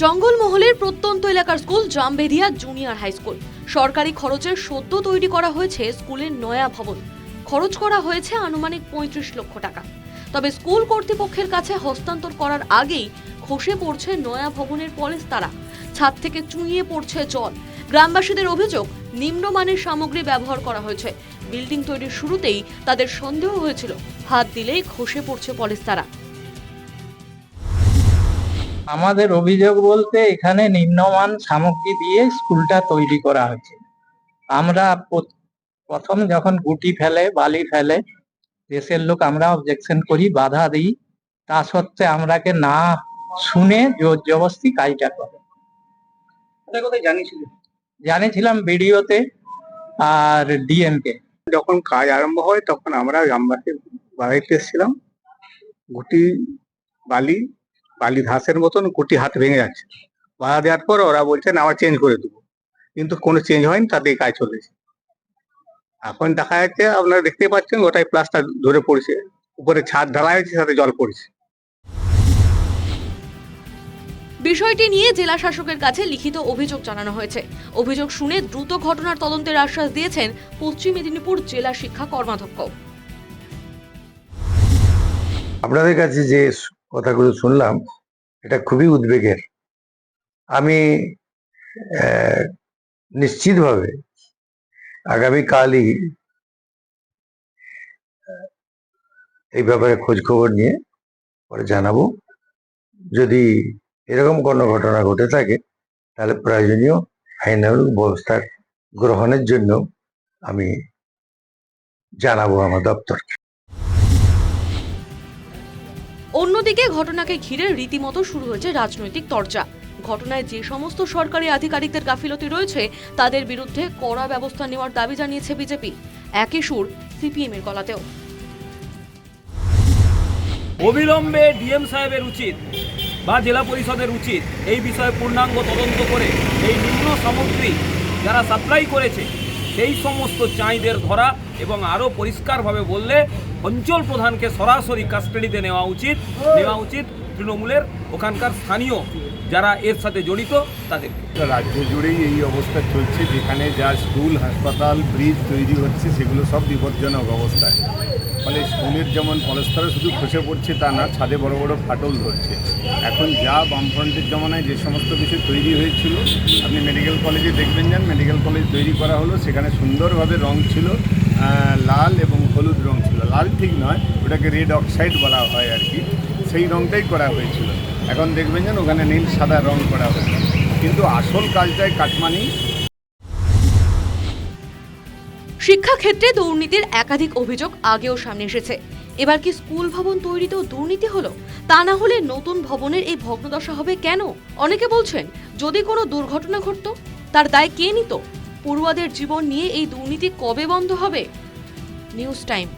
জঙ্গলমহলের প্রত্যন্ত এলাকার school Jambedia junior high school. সরকারি খরচের সদ্য তৈরি করা হয়েছে স্কুলের নয়া ভবন। খরচ করা হয়েছে আনুমানিক পঁয়ত্রিশ লক্ষ টাকা। তবে স্কুল কর্তৃপক্ষের কাছে হস্তান্তর করার আগেই খসে পড়ছে নয়া ভবনের পলেস্তারা ছাদ থেকে চুঁইয়ে পড়ছে জল। গ্রামবাসীদের অভিযোগ, নিম্নমানের সামগ্রী ব্যবহার করা হয়েছে। বিল্ডিং তৈরির শুরুতেই তাদের সন্দেহ হয়েছিল, হাত দিলেই খসে পড়ছে পলেস্তারা আমাদের অভিযোগ বলতে এখানে নিম্নমান সামগ্রী দিয়ে স্কুলটা তৈরি করা হয়েছে। আমরা প্র- প্রথম যখন গুটি ফেলে বালি ফেলে দেশের লোক আমরা অবজেকশন করি বাধা দিই তা সত্ত্বে আমরাকে না শুনে জোর জবস্তি কাজটা করে। জানিয়েছিলাম ভিডিওতে আর ডিএম কে যখন কাজ আরম্ভ হয় তখন আমরা গ্রামবাসী বাড়িতে এসেছিলাম। গুটি বালি বালি ধাসের মতন গুটি হাত ভেঙে যাচ্ছে। বাধা দেওয়ার পর ওরা বলছেন আবার চেঞ্জ করে দেবো। কিন্তু কোনো চেঞ্জ হয়নি তাতেই কাজ চলেছে। এখন দেখা যাচ্ছে আপনারা দেখতে পাচ্ছেন ওটাই প্লাস্টার ধরে পড়ছে। উপরে ছাদ ঢালা হয়েছে সাথে জল পড়ছে। বিষয়টি নিয়ে জেলা শাসকের কাছে লিখিত অভিযোগ জানানো হয়েছে। অভিযোগ শুনে দ্রুত ঘটনার তদন্তের আশ্বাস দিয়েছেন পশ্চিম মেদিনীপুর জেলা শিক্ষা কর্মাধ্যক্ষ। আপনাদের কাছে যে কথাগুলো শুনলাম, এটা খুবই উদ্বেগের। আমি নিশ্চিতভাবে আগামীকালই এই ব্যাপারে খোঁজ খবর নিয়ে পরে জানাব। যদি এরকম কোনো ঘটনা ঘটে থাকে, তাহলে প্রয়োজনীয় আইনানুগ ব্যবস্থা গ্রহণের জন্য আমি জানাব আমার দপ্তরকে। অন্যদিকে ঘটনাকে ঘিরে রীতিমতো শুরু হয়েছে রাজনৈতিক চর্চা ঘটনায় যে সমস্ত সরকারি আধিকারিকদের গাফিলতি রয়েছে, তাদের বিরুদ্ধে কড়া ব্যবস্থা নেওয়ার দাবি জানিয়েছে বিজেপি। একই সুর সিপিএম এর গলাতেও। অবিলম্বে ডিএম সাহেবের উচিত বা জেলা পরিষদের উচিত এই বিষয়ে পূর্ণাঙ্গ তদন্ত করে এই নিম্ন সামগ্রী যারা সাপ্লাই করেছে, সেই সমস্ত চাঁইদের ধরা এবং আরও পরিষ্কারভাবে বললে অঞ্চল প্রধানকে সরাসরি কাস্টাডিতে নেওয়া উচিত নেওয়া উচিত তৃণমূলের ওখানকার স্থানীয় যারা এর সাথে জড়িত তাদের রাজ্য জুড়েই এই অবস্থা চলছে, যেখানে যা স্কুল, হাসপাতাল ব্রিজ তৈরি হচ্ছে, সেগুলো সব বিপজ্জনক অবস্থায়। ফলে স্কুলের যেমন পলস্তরা শুধু খসে পড়ছে তা না, ছাদে বড় বড় ফাটল ধরছে। এখন যা বামফ্রন্টের জমানায় যে সমস্ত কিছু তৈরি হয়েছিল, আপনি মেডিকেল কলেজে দেখবেন যান মেডিকেল কলেজ তৈরি করা হলো, সেখানে সুন্দরভাবে রং ছিল লাল এবং হলুদ রং ছিল। লাল ঠিক নয়, ওটাকে রেড অক্সাইড বলা হয় আর কি। সেই রংটাই করা হয়েছিল। এখন দেখবেন যেন ওখানে নীল, সাদা রং করা হয়েছে। কিন্তু আসল কাজটাই কাটমানি। শিক্ষাক্ষেত্রে দুর্নীতির একাধিক অভিযোগ আগেও সামনে এসেছে। এবার কি স্কুল ভবন তৈরিতেও দুর্নীতি হলো? তা না হলে নতুন ভবনের এই ভগ্নদশা হবে কেন? অনেকে বলছেন, যদি কোনো দুর্ঘটনা ঘটত, তার দায় কে নিত? পড়ুয়াদের জীবন নিয়ে এই দুর্নীতি কবে বন্ধ হবে? News time.